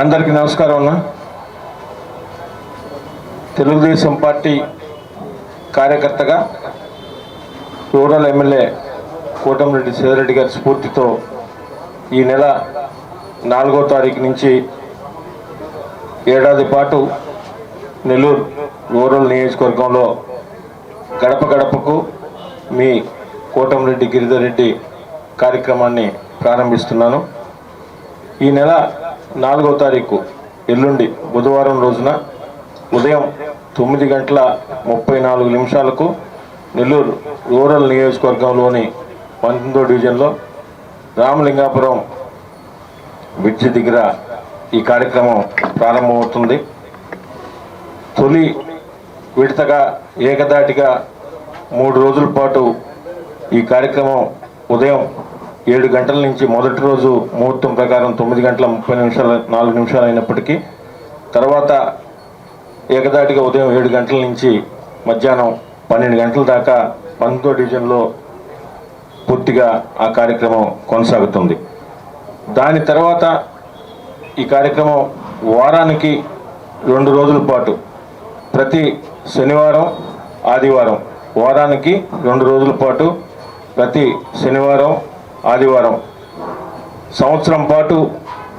అందరికీ నమస్కారం అన్న. తెలుగుదేశం పార్టీ కార్యకర్తగా రూరల్ ఎమ్మెల్యే కోటమిరెడ్డి సేదరెడ్డి గారి స్ఫూర్తితో ఈ నెల నాలుగో తారీఖు నుంచి ఏడాది పాటు నెల్లూరు రూరల్ నియోజకవర్గంలో గడప గడపకు మీ కోటమిరెడ్డి గిరిధర్ రెడ్డి కార్యక్రమాన్ని ప్రారంభిస్తున్నాను. ఈ నెల నాలుగో తారీఖు ఎల్లుండి బుధవారం రోజున ఉదయం తొమ్మిది గంటల ముప్పై నాలుగు నిమిషాలకు నెల్లూరు రూరల్ నియోజకవర్గంలోని పంతొమ్మిదో డివిజన్లో రామలింగాపురం బ్రిడ్జి దగ్గర ఈ కార్యక్రమం ప్రారంభమవుతుంది. తొలి విడతగా ఏకదాటిగా మూడు రోజుల పాటు ఈ కార్యక్రమం ఉదయం ఏడు గంటల నుంచి మొదటి రోజు ముహూర్తం ప్రకారం తొమ్మిది గంటల ముప్పై నిమిషాలు నాలుగు నిమిషాలు అయినప్పటికీ తర్వాత ఏకదాటిగా ఉదయం ఏడు గంటల నుంచి మధ్యాహ్నం పన్నెండు గంటల దాకా పంతో డివిజన్లో పూర్తిగా ఆ కార్యక్రమం కొనసాగుతుంది. దాని తర్వాత ఈ కార్యక్రమం వారానికి రెండు రోజుల పాటు ప్రతి శనివారం ఆదివారం వారానికి రెండు రోజుల పాటు ప్రతి శనివారం ఆదివారం సంవత్సరం పాటు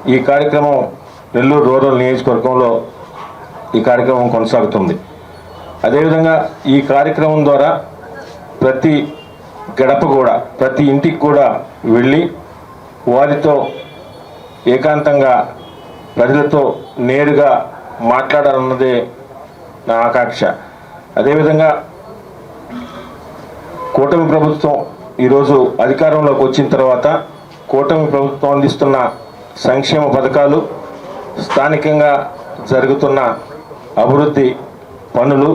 ఈ కార్యక్రమం నెల్లూరు రూరల్ నియోజకవర్గంలో ఈ కార్యక్రమం కొనసాగుతుంది. అదేవిధంగా ఈ కార్యక్రమం ద్వారా ప్రతి గడప కూడా ప్రతి ఇంటికి కూడా వెళ్ళి వారితో ఏకాంతంగా ప్రజలతో నేరుగా మాట్లాడాలన్నదే నా ఆకాంక్ష. అదేవిధంగా కూటమి ప్రభుత్వం ఈరోజు అధికారంలోకి వచ్చిన తర్వాత కూటమి ప్రభుత్వం అందిస్తున్న సంక్షేమ పథకాలు స్థానికంగా జరుగుతున్న అభివృద్ధి పనులు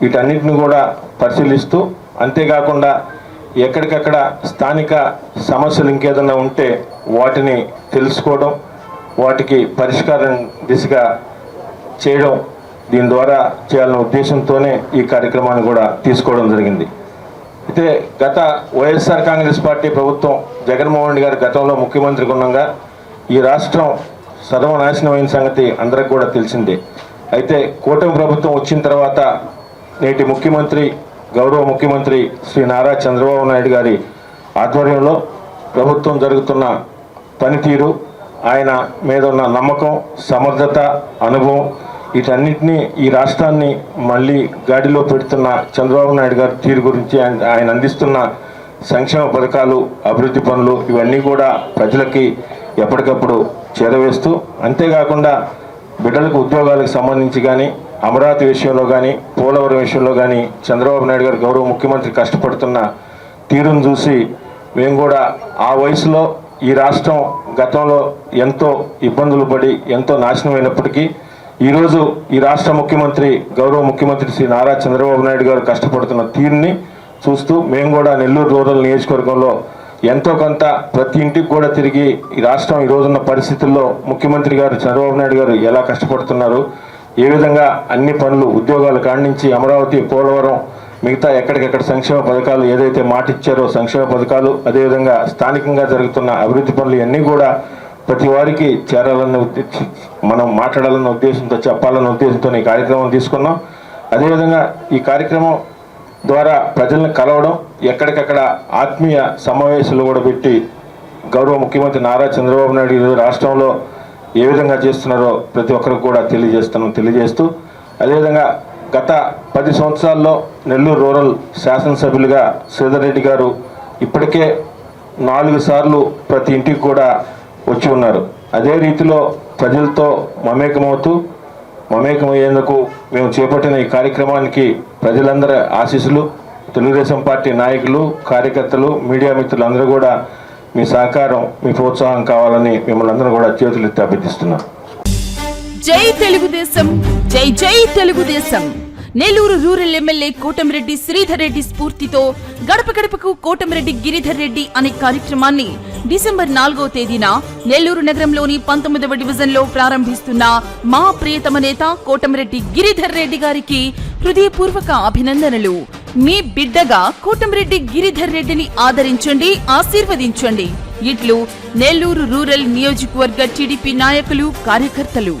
వీటన్నిటిని కూడా పరిశీలిస్తూ అంతేకాకుండా ఎక్కడికక్కడ స్థానిక సమస్యలు ఇంకేదన్నా ఉంటే వాటిని తెలుసుకోవడం వాటికి పరిష్కారం దిశగా చేయడం దీని ద్వారా చేయాలనే ఉద్దేశంతోనే ఈ కార్యక్రమాన్ని కూడా తీసుకోవడం జరిగింది. అయితే గత వైఎస్ఆర్ కాంగ్రెస్ పార్టీ ప్రభుత్వం జగన్మోహన్ రెడ్డి గారు గతంలో ముఖ్యమంత్రి ఉండగా ఈ రాష్ట్రం సర్వనాశనమైన సంగతి అందరికి కూడా తెలిసిందే. అయితే కూటమి ప్రభుత్వం వచ్చిన తర్వాత నేటి ముఖ్యమంత్రి గౌరవ ముఖ్యమంత్రి శ్రీ నారా చంద్రబాబు నాయుడు గారి ఆధ్వర్యంలో ప్రభుత్వం జరుగుతున్న పనితీరు ఆయన మీద ఉన్న నమ్మకం సమర్థత అనుభవం వీటన్నిటినీ ఈ రాష్ట్రాన్ని మళ్ళీ గాడిలో పెడుతున్న చంద్రబాబు నాయుడు గారి తీరు గురించి ఆయన- ఆయన అందిస్తున్న సంక్షేమ పథకాలు అభివృద్ధి పనులు ఇవన్నీ కూడా ప్రజలకి ఎప్పటికప్పుడు చేరవేస్తూ అంతేకాకుండా బిడ్డలకు ఉద్యోగాలకు సంబంధించి కానీ అమరావతి విషయంలో కానీ పోలవరం విషయంలో కానీ చంద్రబాబు నాయుడు గారు గౌరవ ముఖ్యమంత్రి కష్టపడుతున్న తీరును చూసి మేము కూడా ఆ వయసులో ఈ రాష్ట్రం గతంలో ఎంతో ఇబ్బందులు పడి ఎంతో నాశనమైనప్పటికీ ఈరోజు ఈ రాష్ట్ర ముఖ్యమంత్రి గౌరవ ముఖ్యమంత్రి శ్రీ నారా చంద్రబాబు నాయుడు గారు కష్టపడుతున్న తీరుని చూస్తూ మేము కూడా నెల్లూరు రూరల్ నియోజకవర్గంలో ఎంతో కొంత ప్రతి ఇంటికి కూడా తిరిగి ఈ రాష్ట్రం ఈ రోజున్న పరిస్థితుల్లో ముఖ్యమంత్రి గారు చంద్రబాబు నాయుడు గారు ఎలా కష్టపడుతున్నారు ఏ విధంగా అన్ని పనులు ఉద్యోగాలు కాణించి అమరావతి పోలవరం మిగతా ఎక్కడికెక్కడ సంక్షేమ పథకాలు ఏదైతే మాటిచ్చారో సంక్షేమ పథకాలు అదేవిధంగా స్థానికంగా జరుగుతున్న అభివృద్ధి పనులు ఇవన్నీ కూడా ప్రతి వారికి చేరాలన్న ఉద్దేశం మనం మాట్లాడాలన్న ఉద్దేశంతో చెప్పాలన్న ఉద్దేశంతో ఈ కార్యక్రమం తీసుకున్నాం. అదేవిధంగా ఈ కార్యక్రమం ద్వారా ప్రజలను కలవడం ఎక్కడికక్కడ ఆత్మీయ సమావేశాలు కూడా పెట్టి గౌరవ ముఖ్యమంత్రి నారా చంద్రబాబు నాయుడు ఈరోజు రాష్ట్రంలో ఏ విధంగా చేస్తున్నారో ప్రతి ఒక్కరికి కూడా తెలియజేస్తున్నాం తెలియజేస్తూ. అదేవిధంగా గత పది సంవత్సరాల్లో నెల్లూరు రూరల్ శాసనసభ్యులుగా శ్రీధర్ రెడ్డి గారు ఇప్పటికే నాలుగు సార్లు ప్రతి ఇంటికి కూడా వచ్చి ఉన్నారు. అదే రీతిలో ప్రజలతో మమేకమవుతూ మమేకమయ్యేందుకు మేము చేపట్టిన ఈ కార్యక్రమానికి ప్రజలందరి ఆశీస్సులు తెలుగుదేశం పార్టీ నాయకులు కార్యకర్తలు మీడియా మిత్రులు అందరూ కూడా మీ సహకారం మీ ప్రోత్సాహం కావాలని మిమ్మల్ని అందరూ కూడా చేతులెత్తి అభ్యర్థిస్తున్నాం. జై తెలుగుదేశం జై జై తెలుగుదేశం. నెల్లూరు రూరల్ ఎమ్మెల్యే కోటమిరెడ్డి శ్రీధర్ రెడ్డి స్ఫూర్తితో గడప గడపకు కోటమిరెడ్డి గిరిధర్ రెడ్డి అనే కార్యక్రమాన్ని డిసెంబర్ నాలుగో తేదీన నెల్లూరు నగరంలోని పంతొమ్మిదవ డివిజన్లో ప్రారంభిస్తున్న మా ప్రియతమ నేత కోటమిరెడ్డి గిరిధర్ రెడ్డి గారికి హృదయపూర్వక అభినందనలు. మీ బిడ్డగా కోటమిరెడ్డి గిరిధర్ రెడ్డిని ఆదరించండి ఆశీర్వదించండి. ఇట్లు నెల్లూరు రూరల్ నియోజకవర్గ టీడీపీ నాయకులు కార్యకర్తలు.